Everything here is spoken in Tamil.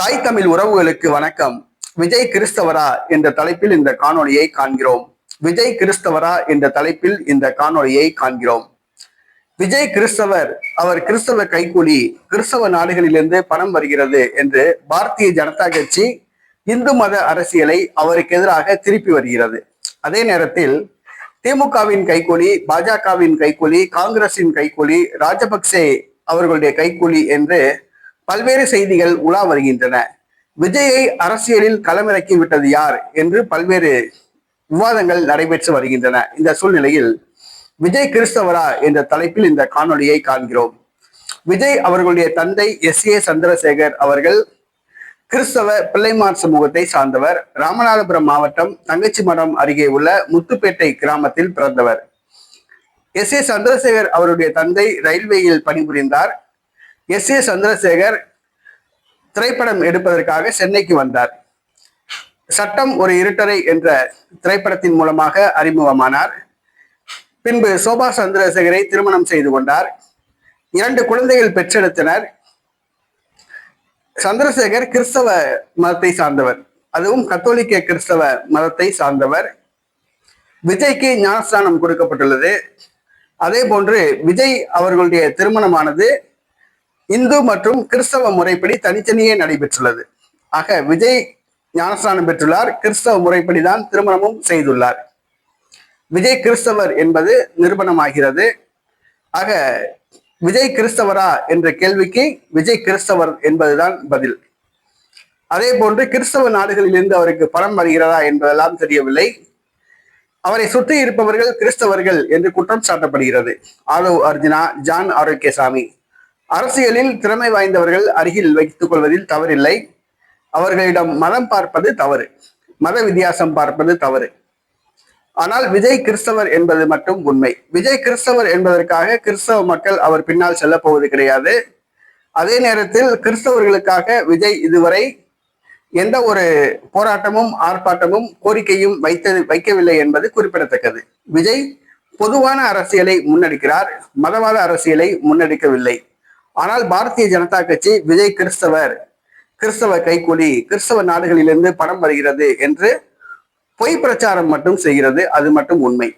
தாய் தமிழ் உறவுகளுக்கு வணக்கம். விஜய் கிறிஸ்தவரா என்ற தலைப்பில் இந்த காணொலியை காண்கிறோம். விஜய் கிறிஸ்தவரா என்ற தலைப்பில் இந்த காணொலியை காண்கிறோம். விஜய் கிறிஸ்தவர் அவர் கிறிஸ்தவ கைக்கூலி கிறிஸ்தவ நாடுகளிலிருந்து பணம் வருகிறது என்று பாரதிய ஜனதா கட்சி இந்து மத அரசியலை அவருக்கு எதிராக திருப்பி வருகிறது. அதே நேரத்தில் திமுகவின் கைக்கூலி பாஜகவின் கைக்கூலி காங்கிரசின் கைக்கூலி ராஜபக்சே அவர்களுடைய கைக்கூலி என்று பல்வேறு செய்திகள் உலா வருகின்றன. விஜயை அரசியலில் களமிறக்கி விட்டது யார் என்று பல்வேறு விவாதங்கள் நடைபெற்று வருகின்றன. இந்த சூழ்நிலையில் விஜய் கிறிஸ்தவரா என்ற தலைப்பில் இந்த காணொளியை காண்கிறோம். விஜய் அவர்களுடைய தந்தை எஸ். ஏ. சந்திரசேகர் அவர்கள் கிறிஸ்தவ பிள்ளைமார் சமூகத்தை சார்ந்தவர். ராமநாதபுரம் மாவட்டம் தங்கச்சி மடம் அருகே உள்ள முத்துப்பேட்டை கிராமத்தில் பிறந்தவர். எஸ். ஏ. சந்திரசேகர் அவருடைய தந்தை ரயில்வேயில் பணிபுரிந்தார். எஸ் ஏ சந்திரசேகர் திரைப்படம் எடுப்பதற்காக சென்னைக்கு வந்தார். சட்டம் ஒரு இருட்டரை என்ற திரைப்படத்தின் மூலமாக அறிமுகமானார். பின்பு சோபா சந்திரசேகரை திருமணம் செய்து கொண்டார். இரண்டு குழந்தைகள் பெற்றெடுத்தனர். சந்திரசேகர் கிறிஸ்தவ மதத்தை சார்ந்தவர். அதுவும் கத்தோலிக்க கிறிஸ்தவ மதத்தை சார்ந்தவர். விஜய்க்கு ஞானஸ்தானம் கொடுக்கப்பட்டுள்ளது. அதே போன்று விஜய் அவர்களுடைய திருமணமானது இந்து மற்றும் கிறிஸ்தவ முறைப்படி தனித்தனியே நடைபெற்றுள்ளது. ஆக விஜய் ஞானஸ்தானம் பெற்றுள்ளார். கிறிஸ்தவ முறைப்படி தான் திருமணமும் செய்துள்ளார். விஜய் கிறிஸ்தவர் என்பது நிரூபணமாகிறது. ஆக விஜய் கிறிஸ்தவரா என்ற கேள்விக்கு விஜய் கிறிஸ்தவர் என்பதுதான் பதில். அதே போன்று கிறிஸ்தவ நாடுகளிலிருந்து அவருக்கு பணம் வருகிறதா என்பதெல்லாம் தெரியவில்லை. அவரை சுற்றி இருப்பவர்கள் கிறிஸ்தவர்கள் என்று குற்றம் சாட்டப்படுகிறது. ஆதவ் அர்ஜுனா ஜான் ஆரோக்கியசாமி. அரசியலில் திறமை வாய்ந்தவர்கள் அருகில் வைத்துக் கொள்வதில் தவறில்லை. அவர்களிடம் மதம் பார்ப்பது தவறு. மத வித்தியாசம் பார்ப்பது தவறு. ஆனால் விஜய் கிறிஸ்தவர் என்பது மட்டும் உண்மை. விஜய் கிறிஸ்தவர் என்பதற்காக கிறிஸ்தவ மக்கள் அவர் பின்னால் செல்ல போவது கிடையாது. அதே நேரத்தில் கிறிஸ்தவர்களுக்காக விஜய் இதுவரை எந்த ஒரு போராட்டமும் ஆர்ப்பாட்டமும் கோரிக்கையும் வைத்தது வைக்கவில்லை என்பது குறிப்பிடத்தக்கது. விஜய் பொதுவான அரசியலை முன்னெடுக்கிறார். மதவாத அரசியலை முன்னெடுக்கவில்லை. ஆனால் பாரதிய ஜனதா கட்சி விஜய் கிறிஸ்தவர் கிறிஸ்தவ கைக்கூலி கிறிஸ்தவ நாடுகளிலிருந்து பணம் வருகிறது என்று பொய் பிரச்சாரம் மட்டும் செய்கிறது அது மட்டும் உண்மை.